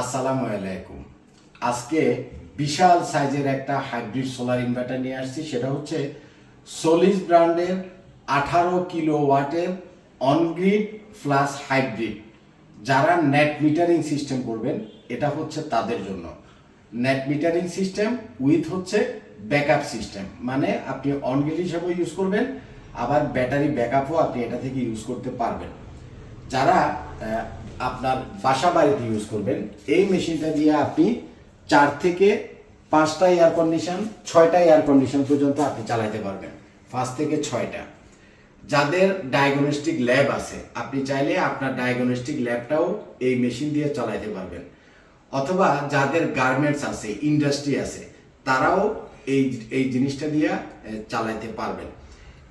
আসসালামু আলাইকুম। আজকে বিশাল সাইজের একটা হাইব্রিড সোলার ইনভার্টার নিয়ে আসছি। সেটা হচ্ছে সোলিস ব্র্যান্ডের আঠারো কিলো ওয়াটের অনগ্রিড প্লাস হাইব্রিড। যারা নেট মিটারিং সিস্টেম করবেন, এটা হচ্ছে তাদের জন্য। নেট মিটারিং সিস্টেম উইথ হচ্ছে ব্যাকআপ সিস্টেম। মানে আপনি অনগ্রিড হিসাবে ইউজ করবেন, আবার ব্যাটারি ব্যাকআপও আপনি এটা থেকে ইউজ করতে পারবেন। যারা আপনার বাসা বাড়িতে ইউজ করবেন। এই মেশিনটা দিয়ে আপনি চার থেকে পাঁচটা এয়ার কন্ডিশন ছয়টা এয়ার কন্ডিশন পর্যন্ত আপনি চালাইতে পারবেন। পাঁচ থেকে ছয়টা। যাদের ডায়াগনস্টিক ল্যাব আছে, আপনি চাইলে আপনার ডায়াগনস্টিক ল্যাবটাও এই মেশিন দিয়ে চালাইতে পারবেন। অথবা যাদের গার্মেন্টস আছে ইন্ডাস্ট্রি আছে, তারাও এই এই জিনিসটা দিয়ে চালাইতে পারবেন।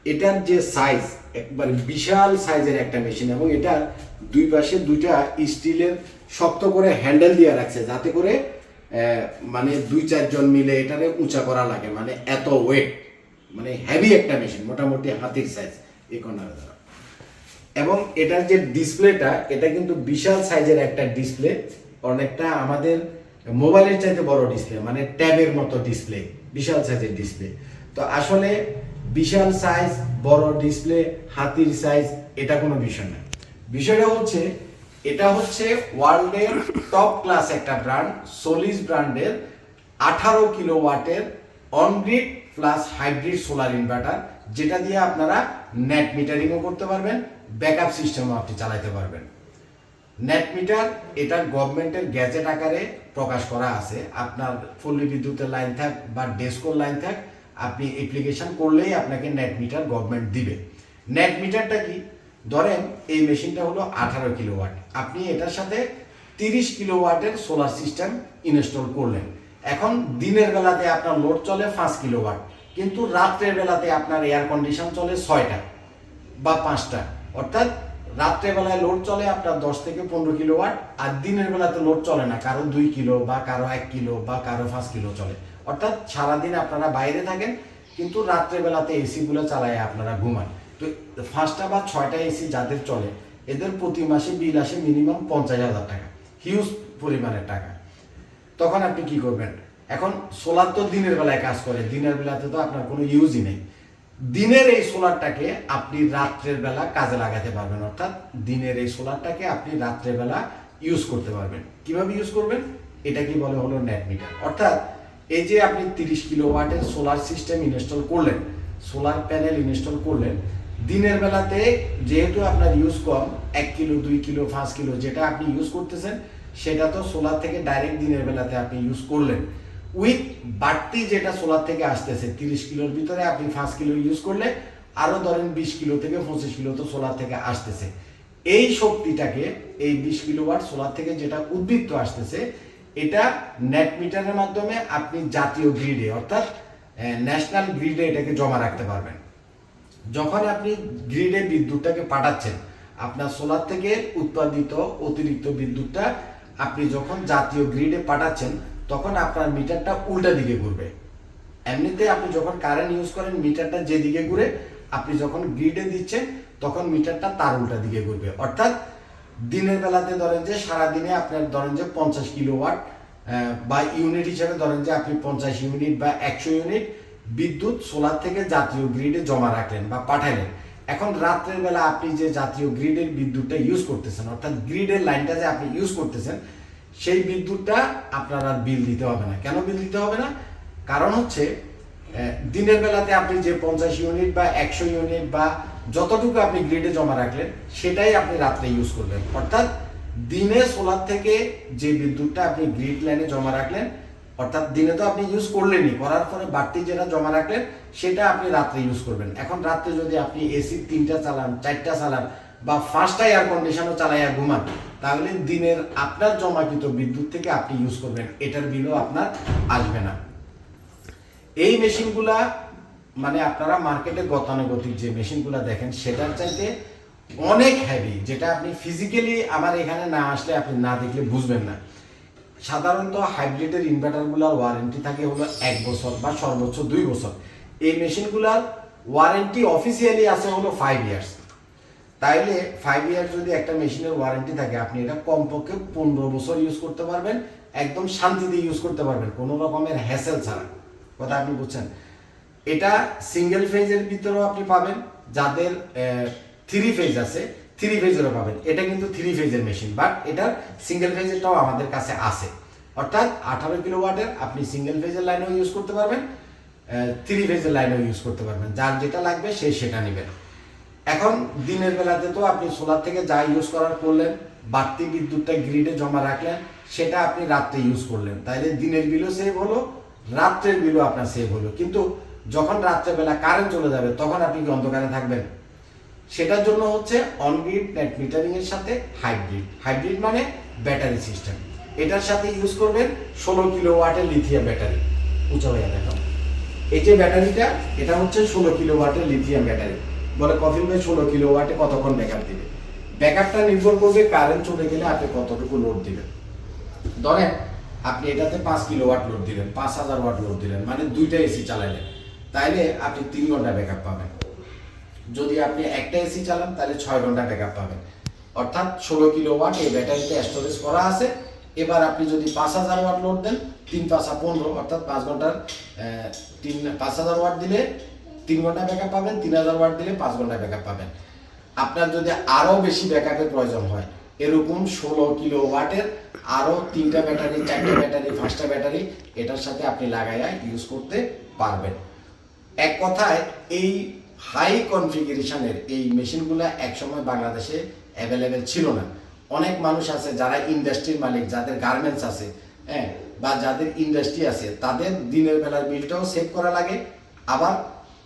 এটার যে সাইজ একবার বিশাল সাইজের একটা মেশিন এবং এটা দুই পাশে দুইটা স্টিলের শক্ত করে হ্যান্ডেল দিয়ে রাখছে, যাতে করে মানে দুই চারজন মিলে এটারে উঁচা করা লাগে মানে এত ওয়েট মানে হেভি একটা মেশিন মোটামুটি হাতির সাইজ এই কর্নারে দ্বারা এবং এটার যে ডিসপ্লেটা এটা কিন্তু বিশাল সাইজের একটা ডিসপ্লে অনেকটা আমাদের মোবাইলের চাইতে বড় ডিসপ্লে মানে ট্যাবের মতো ডিসপ্লে বিশাল সাইজের ডিসপ্লে তো আসলে বিশাল সাইজ বড় ডিসপ্লে হাতির সাইজ এটা কোনো বিষয় না। বিষয়টা হচ্ছে, এটা হচ্ছে ওয়ার্ল্ডের টপ ক্লাস একটা ব্র্যান্ড সোলিস ব্র্যান্ডের আঠারো কিলো ওয়াটের on grid plus hybrid solar inverter যেটা দিয়ে আপনারা নেট মিটারিংও করতে পারবেন ব্যাকআপ সিস্টেমও আপনি চালাতে পারবেন। নেট মিটার এটা গভর্নমেন্টের গ্যাজেট আকারে প্রকাশ করা আছে। আপনার পল্লী বিদ্যুতের লাইন থাক বা ডেস্কোর লাইন থাক আপনি অ্যাপ্লিকেশন করলেই আপনাকে নেট মিটার গভর্নমেন্ট দিবে। নেট মিটারটা কি? ধরেন এই মেশিনটা হলো আঠারো কিলো ওয়াট আপনি এটার সাথে তিরিশ কিলো ওয়াটের সোলার সিস্টেম ইনস্টল করলেন। এখন দিনের বেলাতে আপনার লোড চলে পাঁচ কিলো ওয়াট কিন্তু রাত্রের বেলাতে আপনার এয়ার কন্ডিশন চলে ছয়টা বা পাঁচটা। অর্থাৎ রাত্রেবেলায় লোড চলে আপনার দশ থেকে পনেরো কিলো ওয়াট আর দিনের বেলাতে লোড চলে না। কারও দুই কিলো বা কারও এক কিলো বা কারও পাঁচ কিলো চলে। অর্থাৎ সারাদিন আপনারা বাইরে থাকেন, কিন্তু রাত্রেবেলাতে এসিগুলো চালায় আপনারা ঘুমান। তো পাঁচটা বা ছয়টা এসি যাদের চলে, এদের প্রতি মাসে বিল আসে মিনিমাম পঞ্চাশ হাজার টাকা, হিউজ পরিমাণের টাকা। তখন আপনি কি করবেন? এখন সোলার তো দিনের বেলায় কাজ করে, দিনের বেলাতে তো আপনার কোনো ইউজই নেই। দিনের এই সোলারটাকে আপনি রাত্রের বেলা কাজে লাগাতে পারবেন, অর্থাৎ দিনের এই সোলারটাকে আপনি রাত্রের বেলা ইউজ করতে পারবেন। কীভাবে ইউজ করবেন? এটা কি বলে হলো নেট মিটার অর্থাৎ এই যে আপনি তিরিশ কিলো ওয়াটের সোলার সিস্টেম ইনস্টল করলেন সোলার প্যানেল ইনস্টল করলেন, দিনের বেলাতে যেহেতু আপনার ইউজ কম, এক কিলো, দুই কিলো, পাঁচ কিলো যেটা আপনি ইউজ করতেছেন, সেটা তো সোলার থেকে ডাইরেক্ট দিনের বেলাতে আপনি ইউজ করলেন। উইথ বাড়তি যেটা সোলার থেকে আসতেছে, তিরিশ কিলোর ভিতরে আপনি পাঁচ কিলো ইউজ করলে, আরও ধরেন বিশ কিলো থেকে পঁচিশ কিলো তো সোলার থেকে আসতেছে। এই শক্তিটাকে, এই বিশ কিলো ওয়াট সোলার থেকে যেটা উদ্বৃত্ত আসতেছে এটা নেট মিটারের মাধ্যমে আপনি জাতীয় গ্রিডে অর্থাৎ ন্যাশনাল গ্রিডে এটাকে জমা রাখতে পারবেন। যখন আপনি গ্রিডে বিদ্যুৎটাকে পাঠাচ্ছেন, আপনার সোলার থেকে উৎপাদিত অতিরিক্ত বিদ্যুৎটা আপনি যখন জাতীয় গ্রিডে পাঠাচ্ছেন, তখন আপনার মিটারটা উল্টা দিকে ঘুরবে। এমনিতে আপনি যখন কারেন্ট ইউজ করেন মিটারটা যেদিকে ঘুরে, আপনি যখন গ্রিডে দিচ্ছেন, তখন মিটারটা তার উল্টা দিকে ঘুরবে। অর্থাৎ দিনের বেলাতে ধরেন যে সারাদিনে আপনার ধরেন যে পঞ্চাশ কিলো ওয়াট বা ইউনিট হিসাবে ধরেন যে আপনি পঞ্চাশ ইউনিট বা একশো ইউনিট বিদ্যুৎ সোলার থেকে জাতীয় গ্রিডে জমা রাখলেন বা পাঠালেন। এখন রাত্রের বেলা আপনি যে জাতীয় গ্রিডের বিদ্যুৎটা ইউজ করতেছেন, অর্থাৎ গ্রিডের লাইনটা যে আপনি ইউজ করতেছেন, সেই বিদ্যুৎটা আপনার আর বিল দিতে হবে না। কেন বিল দিতে হবে না? কারণ হচ্ছে দিনের বেলাতে আপনি যে পঞ্চাশ ইউনিট বা একশো ইউনিট বা যতটুকু আপনি গ্রিডে জমা রাখলেন, সেটাই আপনি রাত্রে ইউজ করবেন। অর্থাৎ দিনে সোলার থেকে যে বিদ্যুৎটা আপনি গ্রিড লাইনে জমা রাখলেন, অর্থাৎ দিনে তো আপনি ইউজ করলেনই, করার পরে বাড়তি যেটা জমা রাখলেন, সেটা আপনি রাত্রে ইউজ করবেন। এখন রাত্রে যদি আপনি এসি তিনটা চালান, চারটা চালান, বা ফার্স্টটা এয়ার কন্ডিশনও চালাইয়া ঘুমান, তাহলে দিনের আপনার জমাকৃত বিদ্যুৎ থেকে আপনি ইউজ করবেন। এটার বিলও আপনার আসবে না। এই মেশিনগুলা মানে আপনারা মার্কেটে গতানুগতিক যে মেশিনগুলা দেখেন, সেটার চাইতে অনেক হেভি যেটা আপনি ফিজিক্যালি আমার এখানে না আসলে আপনি না দেখলে বুঝবেন না। সাধারণত হাইব্রিডের ইনভার্টারগুলোর ওয়ারেন্টি থাকে হলো এক বছর বা সর্বোচ্চ দুই বছর। এই মেশিনগুলার ওয়ারেন্টি অফিসিয়ালি আছে হলো ফাইভ ইয়ার্স তাইলে ফাইভ ইয়ার যদি একটা মেশিনের ওয়ারেন্টি থাকে, আপনি এটা কমপক্ষে পনেরো বছর ইউজ করতে পারবেন, একদম শান্তিতে ইউজ করতে পারবেন, কোনো রকমের হ্যাসেল ছাড়া। কথা আপনি বুঝছেন। এটা সিঙ্গেল ফেজের ভিতরেও আপনি পাবেন, যাদের থ্রি ফেজ আছে থ্রি ফেজেরও পাবেন। এটা কিন্তু থ্রি ফেজের মেশিন বাট এটার সিঙ্গেল ফেজেরটাও আমাদের কাছে আছে। অর্থাৎ আঠারো কিলো ওয়াটের আপনি সিঙ্গেল ফেজের লাইনেও ইউজ করতে পারবেন থ্রি ফেজের লাইনেও ইউজ করতে পারবেন। যার যেটা লাগবে সে সেটা নেবেন। এখন দিনের বেলাতে তো আপনি সোলার থেকে যা ইউজ করার করলেন, বাড়তি বিদ্যুৎটা গ্রিডে জমা রাখলেন, সেটা আপনি রাত্রে ইউজ করলেন। তাইলে দিনের বিলও সেভ হলো রাত্রের বিলও আপনার সেভ হলো। কিন্তু যখন রাত্রেবেলা কারেন্ট চলে যাবে, তখন আপনি কি অন্ধকারে থাকবেন? সেটার জন্য হচ্ছে অনগ্রিড নেট মিটারিং এর সাথে হাইব্রিড হাইব্রিড মানে ব্যাটারি সিস্টেম এটার সাথে ইউজ করবেন ষোলো কিলো ওয়াটের লিথিয়াম ব্যাটারি উঁচা হয়ে দেখো এই যে ব্যাটারিটা এটা হচ্ছে ষোলো কিলো ওয়াটের লিথিয়াম ব্যাটারি বলে কফিল ভাই, ষোলো কিলো ওয়াটে কতক্ষণ ব্যাকআপ দিবে? ব্যাকআপটা নির্ভর করবে কারেন্ট চলে গেলে আপনি কতটুকু লোড দিবেন ধরেন আপনি এটাতে পাঁচ কিলো ওয়াট লোড দিলেন, পাঁচ হাজার ওয়াট লোড দিলেন মানে দুইটা এসি চালাইলেন। তাইলে আপনি তিন ঘণ্টা ব্যাকআপ পাবেন। যদি আপনি একটা এসি চালান তাহলে ছয় ঘণ্টা ব্যাকআপ পাবেন। অর্থাৎ ষোলো কিলো ওয়াট এই ব্যাটারিতে স্টোরেজ করা আছে। এবার আপনি যদি পাঁচ হাজার ওয়াট লোড দেন, তিন পাঁচা পনেরো, অর্থাৎ পাঁচ ঘণ্টার তিন, পাঁচ হাজার ওয়াট দিলে তিন ঘণ্টা ব্যাকআপ পাবেন, তিন হাজার ওয়াট দিলে পাঁচ ঘণ্টা ব্যাকআপ পাবেন। আপনার যদি আরও বেশি ব্যাকআপের প্রয়োজন হয় এরকম ষোলো কিলো ওয়াটের আরও তিনটা ব্যাটারি, চারটা ব্যাটারি, পাঁচটা ব্যাটারি এটার সাথে আপনি লাগাইয়া ইউজ করতে পারবেন। এক কথায়, এই হাই কনফিগারেশনের এই মেশিনগুলো একসময় বাংলাদেশে অ্যাভেলেবেল ছিল না। অনেক মানুষ আছে যারা ইন্ডাস্ট্রির মালিক, যাদের গার্মেন্টস আছে হ্যাঁ বা যাদের ইন্ডাস্ট্রি আছে, তাদের দিনের বেলার বিলটাও সেভ করা লাগে। আবার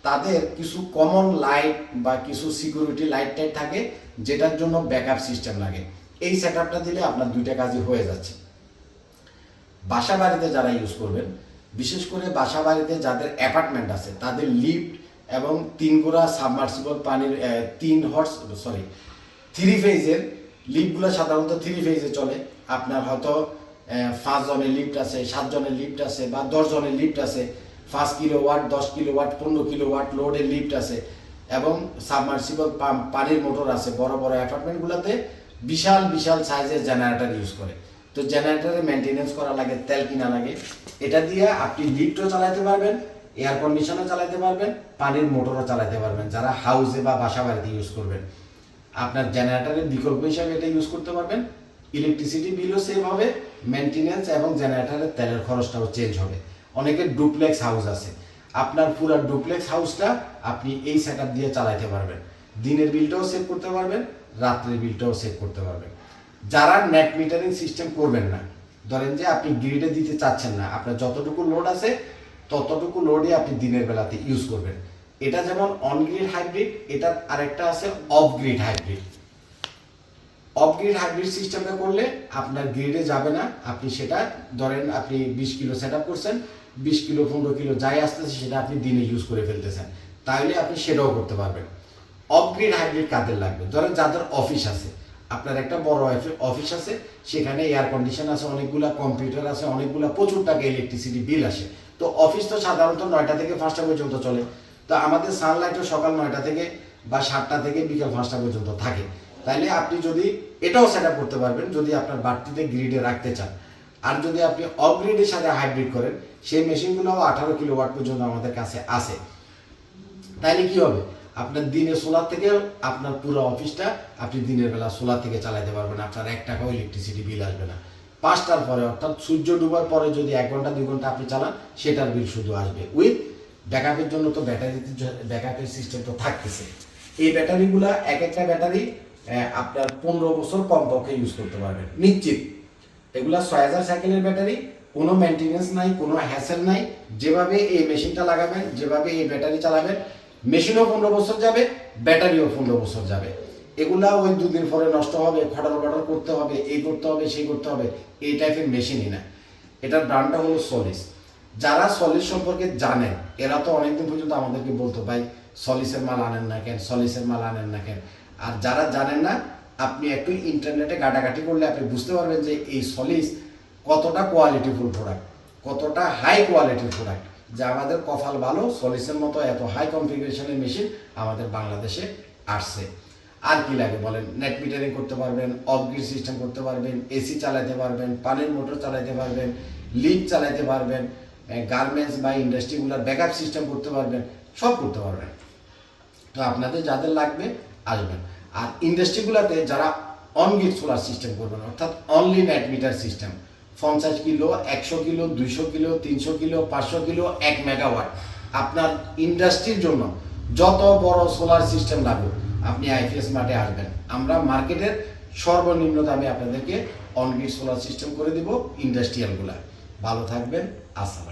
তাদের কিছু কমন লাইট বা কিছু সিকিউরিটি লাইট টাইট থাকে, যেটার জন্য ব্যাকআপ সিস্টেম লাগে। এই সেট দিলে আপনার দুইটা কাজই হয়ে যাচ্ছে। বাসা বাড়িতে যারা ইউজ করবেন, বিশেষ করে বাসা বাড়িতে যাদের অ্যাপার্টমেন্ট আছে, তাদের লিফট এবং তিন গোড়া সাবমার্সিবল পানির তিন হর্স সরি থ্রি ফেজের লিফটগুলো সাধারণত থ্রি ফেজে চলে। আপনার হয়তো পাঁচ জনের লিফট আছে, সাত জনের লিফট আছে বা দশ জনের লিফট আছে। পাঁচ কিলো ওয়াট, দশ কিলো ওয়াট, পনেরো কিলো ওয়াট লোডের লিফট আছে। এবং সাবমার্সিবল পাম্প পানির মোটর আছে, বড় বড় অ্যাপার্টমেন্টগুলোতে বিশাল বিশাল সাইজের জেনারেটর ইউজ করে। তো জেনারেটরে মেনটেনেন্স করা লাগে, তেল কিনা লাগে। এটা দিয়ে আপনি লিফটও চালাতে পারবেন এয়ার কন্ডিশনও চালাতে পারবেন, পানির মোটরও চালাতে পারবেন, যারা হাউসে বা বাসা বাড়িতে ইউজ করবেন। আপনার জেনারেটারের বিকল্প হিসাবে এটা ইউজ করতে পারবেন। ইলেকট্রিসিটি বিলও সেভ হবে মেনটেনেন্স এবং জেনারেটারের তেলের খরচটাও চেঞ্জ হবে। অনেকের ডুপ্লেক্স হাউস আছে। আপনার পুরো ডুপ্লেক্স হাউসটা আপনি এই সেট দিয়ে চালাতে পারবেন। দিনের বিলটাও সেভ করতে পারবেন, রাত্রের বিলটাও সেভ করতে পারবেন। যারা নেট মিটারিং সিস্টেম করবেন না, ধরেন যে আপনি গ্রিডে দিতে চাচ্ছেন না, আপনার যতটুকু লোড আছে, ততটুকু লোডই আপনি দিনের বেলাতে ইউজ করবেন। এটা যেমন অন গ্রিড হাইব্রিড এটা আরেকটা আছে off grid hybrid off grid hybrid সিস্টেমে করলে আপনার গ্রিডে যাবে না, আপনি সেটা, ধরেন আপনি বিশ কিলো সেট আপ করছেন, বিশ কিলো, পনেরো কিলো যাই আসতেছে, সেটা আপনি দিনে ইউজ করে ফেলতেছেন। তাহলে আপনি সেটাও করতে পারবেন। অফ গ্রিড হাইব্রিড কাদের লাগবে? ধরেন যাদের অফিস আছে। আপনার একটা বড় অফিস আছে, সেখানে এয়ার কন্ডিশন আছে, অনেকগুলা কম্পিউটার আছে, অনেকগুলা প্রচুর টাকা ইলেকট্রিসিটি বিল আসে। তো অফিস তো সাধারণত নয়টা থেকে পাঁচটা পর্যন্ত চলে। তো আমাদের সানলাইটও সকাল নয়টা থেকে বা সাতটা থেকে বিকাল পাঁচটা পর্যন্ত থাকে। তাইলে আপনি যদি এটাও সেট করতে পারবেন, যদি আপনার বাড়তিতে গ্রিডে রাখতে চান। আর যদি আপনি অফ গ্রিডের সাথে হাইব্রিড করেন, সেই মেশিনগুলোও আঠারো কিলো ওয়াট পর্যন্ত আমাদের কাছে আছে। তাইলে কি হবে? আপনার দিনে সোলার থেকে আপনার পুরো অফিসটা আপনি দিনের বেলা সোলার থেকে চালাতে পারবেন, আপনার এক টাকাও ইলেকট্রিসিটি বিল আসবে না। পাঁচটার পরে, অর্থাৎ সূর্য ডুবার পরে যদি এক ঘণ্টা, দুই ঘণ্টা আপনি চালান, সেটার বিল শুধু আসবে। উইথ ব্যাকআপের জন্য তো ব্যাটারিতে ব্যাকআপের সিস্টেম তো থাকতেছে। এই ব্যাটারিগুলা এক একটা ব্যাটারি আপনার পনেরো বছর কমপক্ষে ইউজ করতে পারবেন। নিশ্চিত। এগুলা ছয় হাজার সাইকেলের ব্যাটারি কোনো মেনটেনেন্স নাই, কোনো হ্যাসেল নাই। যেভাবে এই মেশিনটা লাগাবেন, যেভাবে এই ব্যাটারি চালাবেন মেশিনও পনেরো বছর যাবে, ব্যাটারিও পনেরো বছর যাবে। এগুলা ওই দুদিন পরে নষ্ট হবে খটর বটর করতে হবে, এই করতে হবে, সেই করতে হবে, এই টাইপের মেশিনই না। এটার ব্র্যান্ডটা হলো সলিস যারা সলিস সম্পর্কে জানেন, এরা তো অনেকদিন পর্যন্ত আমাদেরকে বলতো, ভাই সলিসের মাল আনেন না কেন? সলিসের মাল আনেন না কেন? আর যারা জানেন না, আপনি একটু ইন্টারনেটে ঘাটাঘাটি করলে আপনি বুঝতে পারবেন যে এই সলিস কতটা কোয়ালিটিফুল প্রোডাক্ট কতটা হাই কোয়ালিটির প্রোডাক্ট যে আমাদের কপাল ভালো সলিসের মতো এত হাই কনফিগারেশনের মেশিন আমাদের বাংলাদেশে আসছে। আর কি লাগে বলেন? নেট মিটারিং করতে পারবেন অফ গ্রিড সিস্টেম করতে পারবেন এসি চালাতে পারবেন, পানির মোটর চালাতে পারবেন লিফট চালাতে পারবেন গার্মেন্টস বা ইন্ডাস্ট্রিগুলোর ব্যাকআপ সিস্টেম করতে পারবেন, সব করতে পারবেন। তো আপনাদের যাদের লাগবে, আসবেন। আর ইন্ডাস্ট্রিগুলোতে যারা অনগিট সোলার সিস্টেম করবেন, অর্থাৎ অনলি নেট মিটার সিস্টেম পঞ্চাশ কিলো, একশো কিলো, দুইশো কিলো, তিনশো কিলো, পাঁচশো কিলো, এক মেগাওয়াট আপনার ইন্ডাস্ট্রির জন্য যত বড় সোলার সিস্টেম লাগুক, আপনি আইপিএস মাঠে আসবেন। আমরা মার্কেটের সর্বনিম্ন দামে আপনাদেরকে অনগ্রিড সোলার সিস্টেম করে দিব ইন্ডাস্ট্রিয়ালগুলা ভালো থাকবেন, আসসালাম।